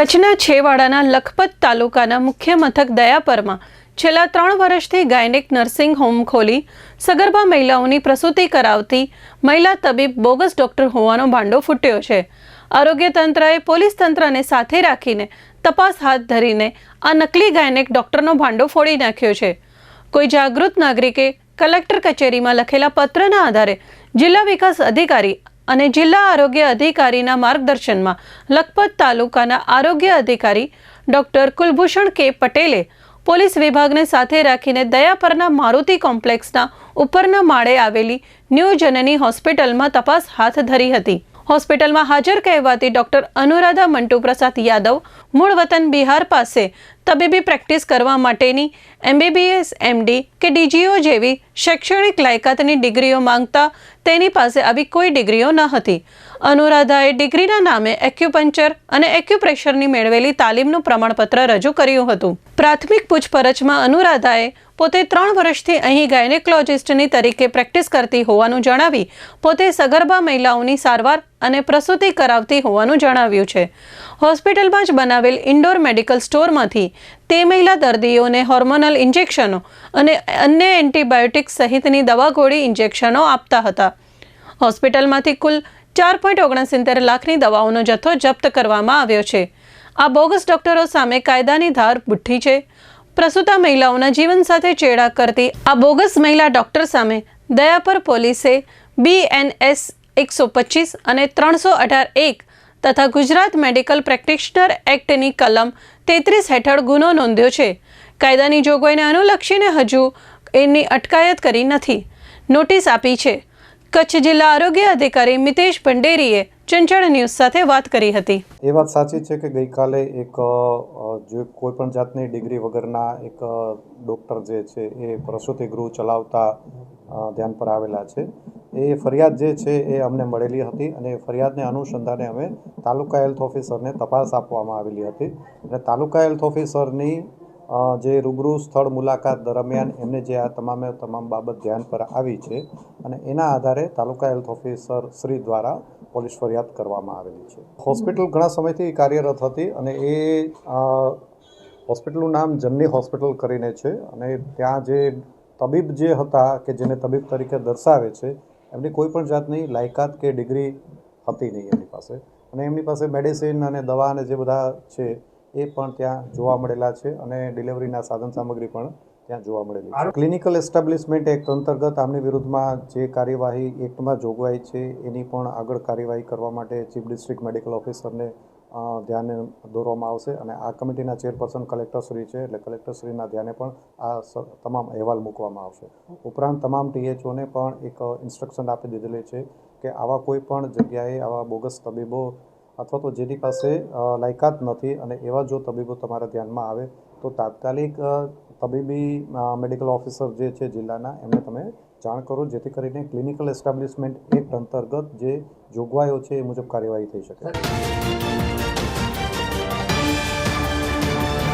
કચ્છના છેવાડાના લખપત તાલુકાના મુખ્ય મથક દયાપરમાં છેલ્લા ત્રણ વર્ષથી ગાયનેક નર્સિંગ હોમ ખોલી સગર્ભા મહિલાઓની પ્રસૂતિ કરાવતી મહિલા તબીબ બોગસ ડોક્ટર હોવાનો ભાંડો ફૂટ્યો છે. આરોગ્ય તંત્રએ પોલીસ તંત્રને સાથે રાખીને તપાસ હાથ ધરીને આ નકલી ગાયનેક ડોક્ટરનો ભાંડો ફોડી નાખ્યો છે. કોઈ જાગૃત નાગરિકે કલેક્ટર કચેરીમાં લખેલા પત્રના આધારે જિલ્લા વિકાસ અધિકારી અને જિલ્લા આરોગ્ય અધિકારીના માર્ગદર્શનમાં લખપત તાલુકાના આરોગ્ય અધિકારી ડોક્ટર કુલભૂષણ કે પટેલે પોલીસ વિભાગને સાથે રાખીને દયાપરના મારુતિ કોમ્પ્લેક્સના ઉપરના માળે આવેલી ન્યૂ જનની હોસ્પિટલમાં તપાસ હાથ ધરી હતી. હોસ્પિટલમાં હાજર કહેવાતી ડોક્ટર અનુરાધા મંટુ પ્રસાદ યાદવ, મૂળ વતન બિહાર પાસે તબીબી પ્રેક્ટિસ કરવા માટેની એમબીબીએસ એમડી કે ડીજીઓ જેવી શૈક્ષણિક લાયકાતની ડિગ્રીઓ માંગતા તેની પાસે આવી કોઈ ડિગ્રીઓ ન હતી. અનુરાધાએ ડિગ્રીના નામે એક્યુપંચર અને એક્યુપ્રેશરની મેળવેલી તાલીમનું પ્રમાણપત્ર રજૂ કર્યું હતું. પ્રાથમિક પૂછપરછમાં અનુરાધાએ પોતે ત્રણ વર્ષથી અહીં ગાયનેકોલોજિસ્ટની તરીકે પ્રેક્ટિસ કરતી હોવાનું જણાવી, પોતે સગર્ભા મહિલાઓની સારવાર અને પ્રસૂતિ કરાવતી હોવાનું જણાવ્યું છે. હોસ્પિટલમાં જ બનાવેલ ઇન્ડોર મેડિકલ સ્ટોરમાંથી તે મહિલા દર્દીઓને હોર્મોનલ ઇન્જેક્શનો અને અન્ય એન્ટીબાયોટિક્સ સહિતની દવા ગોળી ઇન્જેક્શનો આપતા હતા. હોસ્પિટલમાંથી કુલ ચાર પોઈન્ટ ઓગણસિત્તેર લાખની દવાઓનો જથ્થો જપ્ત કરવામાં આવ્યો છે. આ બોગસ ડોક્ટરો સામે કાયદાની ધાર બુઠ્ઠી છે. પ્રસૂતા મહિલાઓના જીવન સાથે ચેડા કરતી આ બોગસ મહિલા ડોક્ટર સામે દયાપર પોલીસે બીએનએસ એકસો પચીસ અને ત્રણસો અઢાર એક તથા ગુજરાત મેડિકલ પ્રેક્ટિશનર એક્ટની કલમ તેત્રીસ હેઠળ ગુનો નોંધ્યો છે. કાયદાની જોગવાઈને અનુલક્ષીને હજુ એની અટકાયત કરી નથી. નોટિસ આપી છે. કચ્છ જિલ્લા આરોગ્ય અધિકારી મિતેશ ભંડેરીએ ચંચળ ન્યૂઝ સાથે વાત કરી હતી. એ વાત સાચી છે કે ગઈકાલે એક જે કોઈ પણ જાતની ડિગ્રી વગરના એક ડૉક્ટર જે છે એ પ્રસૂતિ ગૃહ ચલાવતા ધ્યાન પર આવેલા છે. એ ફરિયાદ જે છે એ અમને મળેલી હતી અને એ ફરિયાદને અનુસંધાને અમે તાલુકા હેલ્થ ઓફિસરને તપાસ આપવામાં આવેલી હતી. અને તાલુકા હેલ્થ ઓફિસરની જે રૂબરૂ સ્થળ મુલાકાત દરમિયાન એમને જે આ તમામે તમામ બાબત ધ્યાન પર આવી છે અને એના આધારે તાલુકા હેલ્થ ઓફિસર શ્રી દ્વારા પોલીસ ફરિયાદ કરવામાં આવેલી છે. હોસ્પિટલ ઘણા સમયથી કાર્યરત હતી અને એ હોસ્પિટલનું નામ જન્ની હોસ્પિટલ કરીને છે અને ત્યાં જે તબીબ જે હતા કે જેને તબીબ તરીકે દર્શાવે છે એમની કોઈ પણ જાતની લાયકાત કે ડિગ્રી હતી નહીં એમની પાસે. અને એમની પાસે મેડિસિન અને દવા અને જે બધા છે એ પણ ત્યાં જોવા મળેલા છે અને ડિલિવરીના સાધન સામગ્રી પણ ત્યાં જોવા મળેલી છે. ક્લિનિકલ એસ્ટાબ્લિશમેન્ટ એક્ટ અંતર્ગત આમની વિરુદ્ધમાં જે કાર્યવાહી એક્ટમાં જોગવાઈ છે એની પણ આગળ કાર્યવાહી કરવા માટે ચીફ ડિસ્ટ્રિક્ટ મેડિકલ ઓફિસરને ધ્યાને દોરવામાં આવશે અને આ કમિટીના ચેરપર્સન કલેક્ટરશ્રી છે એટલે કલેક્ટરશ્રીના ધ્યાને પણ આ તમામ અહેવાલ મૂકવામાં આવશે. ઉપરાંત તમામ ટીએચઓને પણ એક ઇન્સ્ટ્રક્શન આપી દીધેલી છે કે આવા કોઈ પણ જગ્યાએ આવા બોગસ તબીબો અથવા તો જેની પાસે લાયકાત નથી અને એવા જો તબીબો તમારા ધ્યાનમાં આવે તો તાત્કાલિક તબીબી મેડિકલ ઓફિસર જે છે જિલ્લાના એમને તમે જાણ કરો જેથી કરીને ક્લિનિકલ એસ્ટાબ્લિશમેન્ટ એક્ટ અંતર્ગત જે જોગવાઈઓ છે એ મુજબ કાર્યવાહી થઈ શકે.